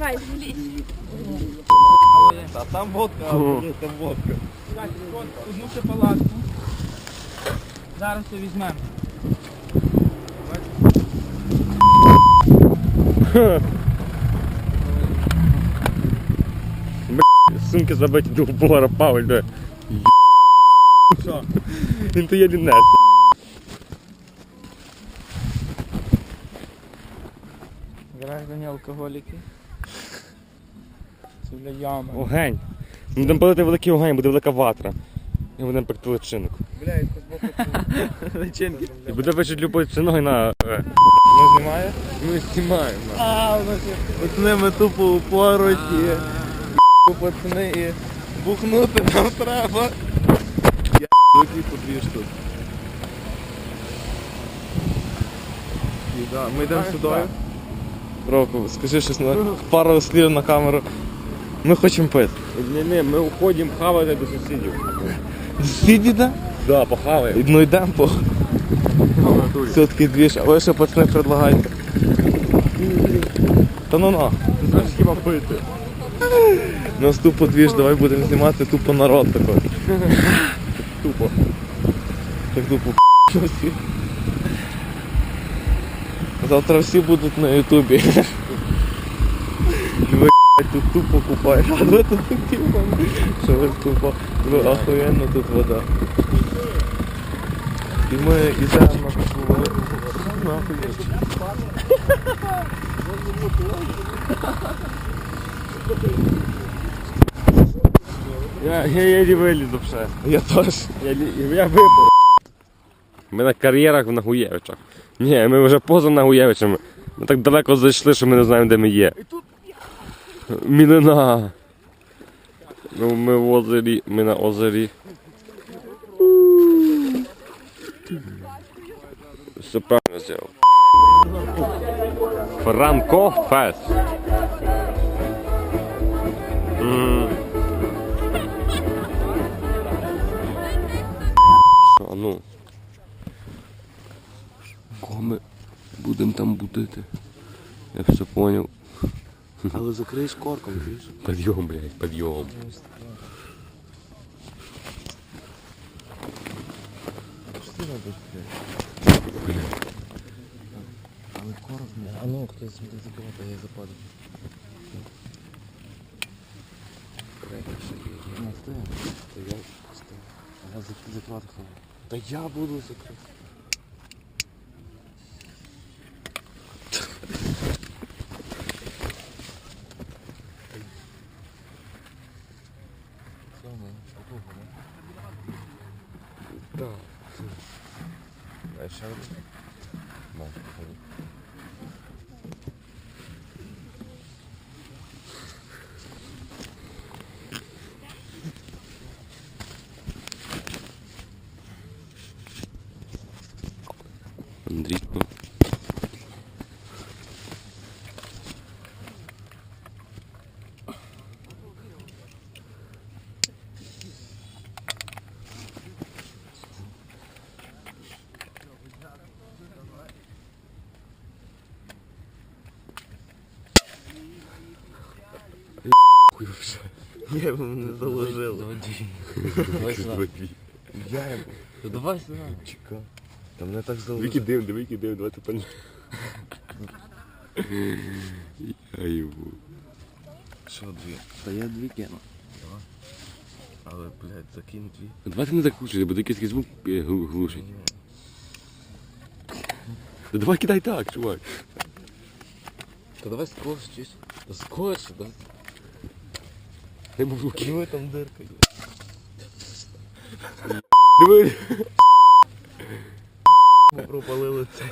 Давай. А там водка, а ні, там водка. Одну ще палатку. Зараз то візьмемо. Сумки забиті до бора Павель, де. Що? Він то є лінець. Граждані алкоголіки. Це для ями. Огень. Ми будемо палити великий огонь, буде велика ватра. І будемо пекти личинок. Блядь, збоку личинки. І буде вичить любий чиной на... Не знімає? Ми знімаємо. А, пацани, ми тупо у пороті. Пацани, і бухнути нам треба. Я великий подвіж тут. І да, ми йдемо сюди. Року, скажи щось на пару слів на камеру. Ми хочемо пити. Ні, ми уходимо хавати до сусідів. Сусіді, да? Да, похаваємо. Ну йдемо по. Все-таки двіж, а ви що пацани предлагаєте? Та ну на. Хіба пити? Нас тупо двіж, давай будемо знімати тупо народ такий. Тупо. Так тупо всі. Завтра всі будуть на ютубі. І тут тупо купаєте. А ви тут тупо. Що ви тупо. Ви охуєнно тут вода. І ми йдемо на таку велику нахуй. Я, я єлі вилізу все. Я теж. Я, я випав. Ми на кар'єрах в Нагуєвичах. Ні, ми вже поза Нагуєвичами. Ми так далеко зайшли, що ми не знаємо, де ми є. Мілина. Ну, ми в озері, ми на озері. Все правильно зробив. Франко Фест. Що, ну? Кого ми будемо там будити? Я все понял. Але закриєш корком, чуєш? Подъем, блядь, подъем. Що ти робиш, блядь? Але корок не. А ну, хтось буде забивати, я западу. Ну, ти. Та я стой. А я зак- закривати хай. Та я буду закривати. Все, ми подовго, не? Да. А ще один? Да, походу. Хуй вже. Я б не заложило. Давай сюди. Я йому. Давай сюди. Чекай. Та мене так заложило. Вики дим, диви, який дим, давайте пані. Я його. Що дві? Та я дві кину. Але, блядь, закинь дві. Давайте не закручуйте, бо якийсь звук е, глушить. Та давай кидай так, чувак. Та давай скорше, чись. Та скорше, да. Дай бог. Диви там дирка є. Диви. Пропалили це.